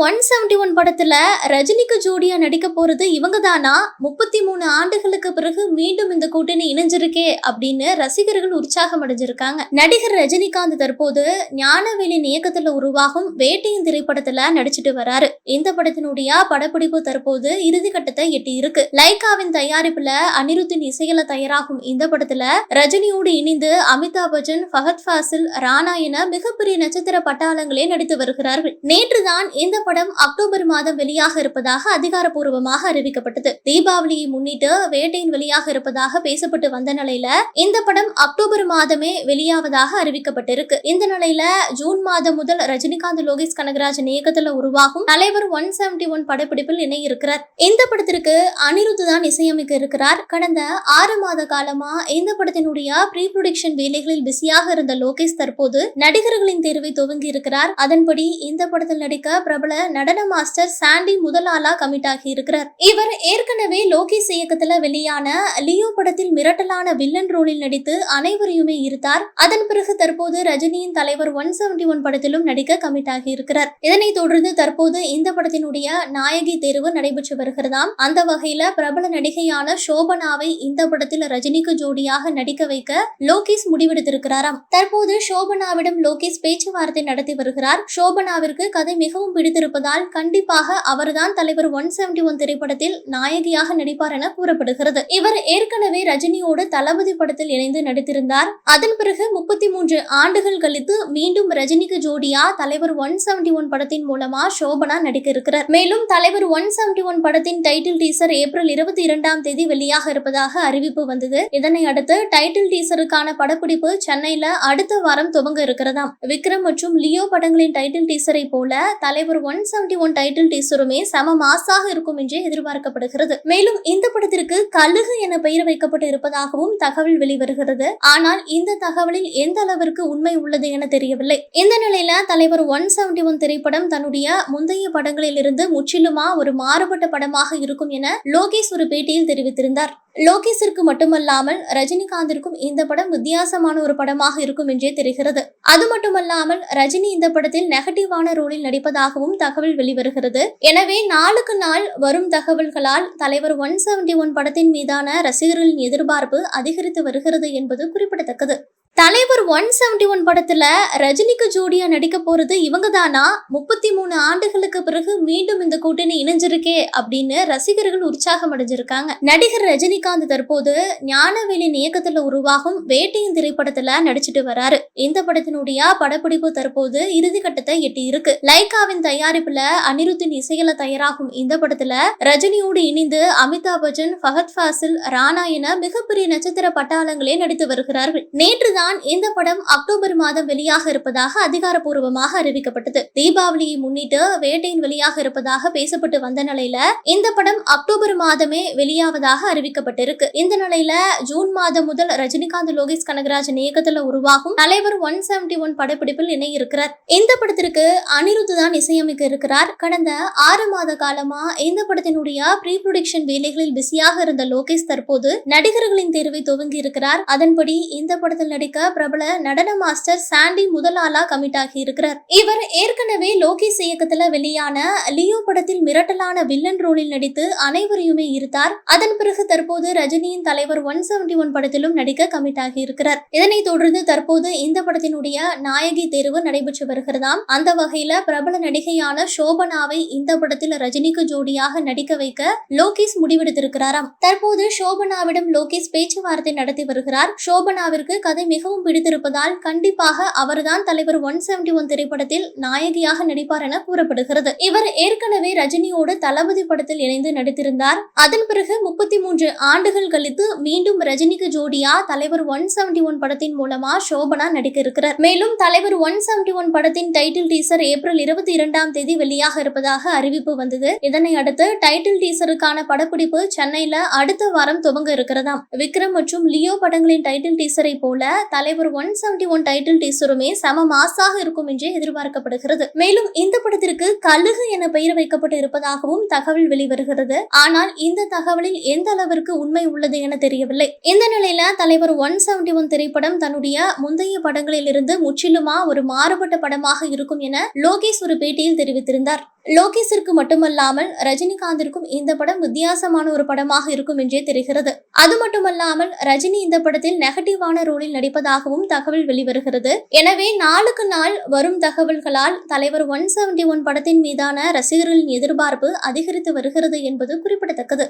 One seventy one படத்துல ரஜினிக்கு ஜோடியா நடிக்க போறது இவங்க தானா முப்பத்தி மூணு ஆண்டுகளுக்கு பிறகு மீண்டும் இந்த கூட்டணி இணைஞ்சிருக்கே அப்படின்னு ரசிகர்கள் உற்சாகம் அடைஞ்சிருக்காங்க. நடிகர் ரஜினிகாந்த் தற்போது ஞானவேலின் இயக்கத்துல உருவாகும் வேட்டையின் திரைப்படத்துல நடிச்சிட்டு வராரு. இந்த படத்தினுடைய படப்பிடிப்பு தற்போது இறுதிக்கட்டத்தை எட்டி இருக்கு லைகாவின் தயாரிப்புல அனிருத்தின் இசையில தயாராகும் இந்த படத்துல ரஜினியோடு இணைந்து அமிதாப் பச்சன் ஃபஹத் ஃபாசில் ராணா என மிகப்பெரிய நட்சத்திர பட்டாளங்களே நடித்து வருகிறார்கள். நேற்றுதான் இந்த படம் அக்டோபர் மாதம் வெளியாக இருப்பதாக அதிகாரப்பூர்வமாக அறிவிக்கப்பட்டது. தீபாவளியை முன்னிட்டு வேட்டையின் வெளியாக இருப்பதாக பேசப்பட்டு வந்த நிலையில இந்த படம் அக்டோபர் மாதமே வெளியாவதாக அறிவிக்கப்பட்டிருக்கு. இந்த நிலையில ஜூன் மாதம் முதல் ரஜினிகாந்த் லோகேஷ் கனகராஜன் இயக்கத்துல உருவாகும் தலைவர் ஒன் செவன்டி ஒன் படப்பிடிப்பில் இணை இருக்கிறார். இந்த படத்திற்கு அனிருத் தான் இசையமைக்க இருக்கிறார். கடந்த ஆறு மாத காலமா இந்த படத்தினுடைய ப்ரீ ப்ரொடக்ஷன் வேலைகளில் பிஸியாக இருந்த லோகேஷ் தற்போது நடிகர்களின் தேர்வை துவங்கி இருக்கிறார். அதன்படி இந்த படத்தில் நடிக்க பிரபல நடன மாஸ்டர் சாண்டி முதல் ஆளா கமிட் ஆகி இருக்கிறார். இவர் ஏற்கனவே லோகேஷ் இயக்கத்துல வெளியான லியோ படத்தில் மிரட்டலான வில்லன் ரோலில் நடித்து அனைவரையுமே ஈர்த்தார். அதன் பிறகு தற்போது ரஜினியின் தலைவர் ஒன் செவன்டி ஒன் படத்திலும் நடிக்க கமிட் ஆகி இருக்கிறார். இதனைத் தொடர்ந்து தற்போது இந்த படத்தினுடைய நாயகி தேர்வு நடைபெற்று வருகிறதாம். அந்த வகையில பிரபல நடிகையான சோபனாவை இந்த படத்தில் ரஜினிக்கு ஜோடியாக நடிக்க வைக்க லோகேஷ் முடிவெடுத்திருக்கிறாராம். தற்போது சோபனாவிடம் லோகேஷ் பேச்சுவார்த்தை நடத்தி வருகிறார். சோபனாவிற்கு கதை மிகவும் பிடித்திருக்கும் இருப்பதால் கண்டிப்பாக அவர்தான் தலைவர் ஒன் செவன்டி ஒன் திரைப்படத்தில் நாயகியாக நடிப்பார் என கூறப்படுகிறது. இவர் ஏற்கனவே ரஜினியோடு தளபதி படத்தில் இணைந்து நடித்திருந்தார். அதன் பிறகு முப்பத்தி மூன்று ஆண்டுகள் கழித்து மீண்டும் ரஜினிக்கு ஜோடியா தலைவர் ஒன் செவன்டி ஒன் படத்தின் மூலமா சோபனா நடிக்க இருக்கிறார் மேலும் தலைவர் ஒன் செவன்டி ஒன் படத்தின் டைட்டில் டீசர் ஏப்ரல் இருபத்தி இரண்டாம் தேதி வெளியாக இருப்பதாக அறிவிப்பு வந்தது. இதனை அடுத்து டைட்டில் டீசருக்கான படப்பிடிப்பு சென்னையில அடுத்த வாரம் துவங்க இருக்கிறதாம். விக்ரம் மற்றும் லியோ படங்களின் டைட்டில் டீசரை போல தலைவர் ஒன் செவன்டி ஒன் டைட்டில் டீசருமே சம மாசாக இருக்கும் என்றே எதிர்பார்க்கப்படுகிறது. மேலும் இந்த படத்திற்கு கழுகு என பெயர் வைக்கப்பட்டு இருப்பதாகவும் தகவல் வெளிவருகிறது. ஆனால் இந்த தகவலில் எந்த அளவிற்கு உண்மை உள்ளது என தெரியவில்லை. இந்த நிலையில தலைவர் ஒன் செவன்டி ஒன் திரைப்படம் தன்னுடைய முந்தைய படங்களில் இருந்து முற்றிலுமா ஒரு மாறுபட்ட படமாக இருக்கும் என லோகேஷ் ஒரு பேட்டியில் தெரிவித்திருந்தார். லோகேஷிற்கு மட்டுமல்லாமல் ரஜினிகாந்திற்கும் இந்த படம் வித்தியாசமான ஒரு படமாக இருக்கும் என்றே தெரிகிறது. அது மட்டுமல்லாமல் ரஜினி இந்த படத்தில் நெகட்டிவான ரோலில் நடிப்பதாகவும் தகவல் வெளிவருகிறது. எனவே நாளுக்கு நாள் வரும் தகவல்களால் தலைவர் ஒன் செவன்டி ஒன் படத்தின் மீதான ரசிகர்களின் எதிர்பார்ப்பு அதிகரித்து வருகிறது என்பது குறிப்பிடத்தக்கது. தலைவர் ஒன் செவன்டி ஒன் படத்துல ரஜினிக்கு ஜோடியா நடிக்க போறது இவங்க தானா முப்பத்தி மூணு ஆண்டுகளுக்கு பிறகு மீண்டும் இந்த கூட்டணி இணைஞ்சிருக்கே அப்படின்னு ரசிகர்கள் உற்சாகம் அடைஞ்சிருக்காங்க. நடிகர் ரஜினிகாந்த் தற்போது ஞானவேலின் இயக்கத்துல உருவாகும் வேட்டையின் திரைப்படத்துல நடிச்சிட்டு வராரு. இந்த படத்தினுடைய படப்பிடிப்பு தற்போது இறுதிக்கட்டத்தை எட்டி இருக்கு லைகாவின் தயாரிப்புல அனிருத்தின் இசையில தயாராகும் இந்த படத்துல ரஜினியோடு இணைந்து அமிதாப் பச்சன் ஃபஹத் ஃபாசில் ராணா என மிகப்பெரிய நட்சத்திர பட்டாளங்களே நடித்து வருகிறார்கள். நேற்று தான் இந்த படம் அக்டோபர் மாதம் வெளியாக இருப்பதாக அதிகாரப்பூர்வமாக அறிவிக்கப்பட்டது. தீபாவளியை முன்னிட்டு வேட்டையின் வெளியாக இருப்பதாக பேசப்பட்டு வந்த நிலையில இந்த படம் அக்டோபர் மாதமே வெளியாவதாக அறிவிக்கப்பட்டிருக்கு. இந்த நிலையில ஜூன் மாதம் முதல் ரஜினிகாந்த் லோகேஷ் கனகராஜன் இயக்கத்துல உருவாகும் தலைவர் ஒன் செவன்டி ஒன் படப்பிடிப்பில் இணை இருக்கிறார் இந்த படத்திற்கு அனிருத் தான் இசையமைக்க இருக்கிறார். கடந்த ஆறு மாத காலமா இந்த படத்தினுடைய ப்ரீ ப்ரொடக்ஷன் வேலைகளில் பிஸியாக இருந்த லோகேஷ் தற்போது நடிகர்களின் தேர்வை துவங்கி இருக்கிறார். அதன்படி இந்த படத்தில் நடிக்க பிரபல நடன மாஸ்டர் சாண்டி முதலாலா கமிட் ஆகி இருக்கிறார். இவர் ஏற்கனவே லோகேஷ் இயக்கத்துல வெளியான லியோ படத்தில் மிரட்டலான வில்லன் ரோலில் நடித்து அனைவரையுமே ஈர்த்தார் அதன் பிறகு தற்போது ரஜினியின் தலைவர் ஒன் செவன்டி ஒன் படத்திலும் நடிக்க கமிட் ஆகி இருக்கிறார். இதனைத் தொடர்ந்து தற்போது இந்த படத்தினுடைய நாயகி தேர்வு நடைபெற்று வருகிறதாம். அந்த வகையில பிரபல நடிகையான சோபனாவை இந்த படத்தில் ரஜினிக்கு ஜோடியாக நடிக்க வைக்க லோகேஷ் முடிவெடுத்திருக்கிறாராம். தற்போது சோபனாவிடம் லோகேஷ் பேச்சுவார்த்தை நடத்தி வருகிறார். சோபனாவிற்கு கதை மிக மிகவும் பிடித்திருப்பதால் கண்டிப்பாக அவர்தான் தலைவர் ஒன் செவன்டி ஒன் திரைப்படத்தில் நாயகியாக நடிப்பார் என கூறப்படுகிறது. இவர் ஏற்கனவே ரஜினியோடு தளபதி படத்தில் இணைந்து நடித்திருந்தார். அதன் பிறகு முப்பத்தி மூன்று ஆண்டுகள் கழித்து மீண்டும் ரஜினிக்கு ஜோடியா தலைவர் ஒன் செவன்டி ஒன் படத்தின் மூலமா சோபனா நடிக்க இருக்கிறார் மேலும் தலைவர் ஒன் செவன்டி ஒன் படத்தின் டைட்டில் டீசர் ஏப்ரல் இருபத்தி இரண்டாம் தேதி வெளியாக இருப்பதாக அறிவிப்பு வந்தது. இதனை அடுத்து டைட்டில் டீசருக்கான படப்பிடிப்பு சென்னையில அடுத்த வாரம் துவங்க இருக்கிறதாம். விக்ரம் மற்றும் லியோ படங்களின் டைட்டில் டீசரை போல தலைவர் ஒன் செவன்டி ஒன் டைட்டில் டீசருமே சம மாசாக இருக்கும் என்றே எதிர்பார்க்கப்படுகிறது. மேலும் இந்த படத்திற்கு கழுகு என பெயர் வைக்கப்பட்டு இருப்பதாகவும் தகவல் வெளிவருகிறது. ஆனால் இந்த தகவலில் எந்த அளவிற்கு உண்மை உள்ளது என தெரியவில்லை. இந்த நிலையில தலைவர் ஒன் செவன்டி ஒன் திரைப்படம் தன்னுடைய முந்தைய படங்களில் இருந்து முற்றிலுமா ஒரு மாறுபட்ட படமாக இருக்கும் என லோகேஷ் ஒரு பேட்டியில் தெரிவித்திருந்தார். லோகேஷிற்கு மட்டுமல்லாமல் ரஜினிகாந்திற்கும் இந்த படம் வித்தியாசமான ஒரு படமாக இருக்கும் என்றே தெரிகிறது. அது மட்டுமல்லாமல் ரஜினி இந்த படத்தில் நெகட்டிவான ரோலில் இருப்பதாகவும் தகவல் வெளிவருகிறது. எனவே நாளுக்கு நாள் வரும் தகவல்களால் தலைவர் ஒன் செவன்டி ஒன் படத்தின் மீதான ரசிகர்களின் எதிர்பார்ப்பு அதிகரித்து வருகிறது என்பது குறிப்பிடத்தக்கது.